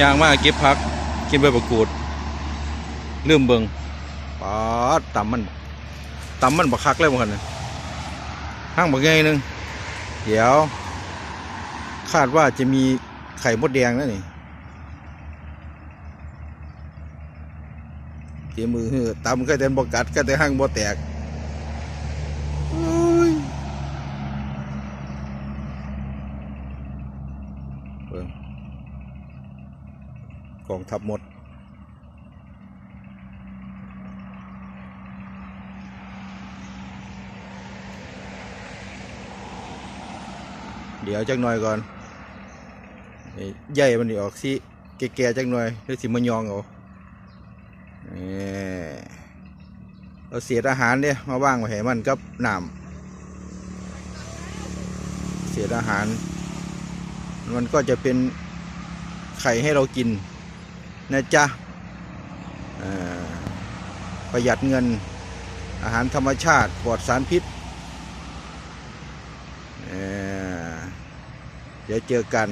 ยางมาเก็บพักกินใบประกูดลืมเบิงป๊าดตำมันตำมันบักคักเลยบ่คันนะห้างบักใหนึง เดี๋ยว คาดว่าจะมีไข่มดแดงแล้วนี่เตรียมือหือตำก็แต่บกัดก็แต่ห้างบ่แตกโอ้ยเบิ่ง กองทัพหมด เดี๋ยวจักหน่อยก่อนใหญ่มันนี่ออกสิแก่ๆจักหน่อยหรือสิมันยองเอานี่เอาเศษอาหารเนี่ยมาว่างไว้ให้มันกับน้ำเศษอาหาร มันก็จะเป็นไข่ให้เรากิน นะจ๊ะอ่าประหยัดเงินอาหารธรรมชาติปลอดสารพิษเเดี๋ยวเจอกัน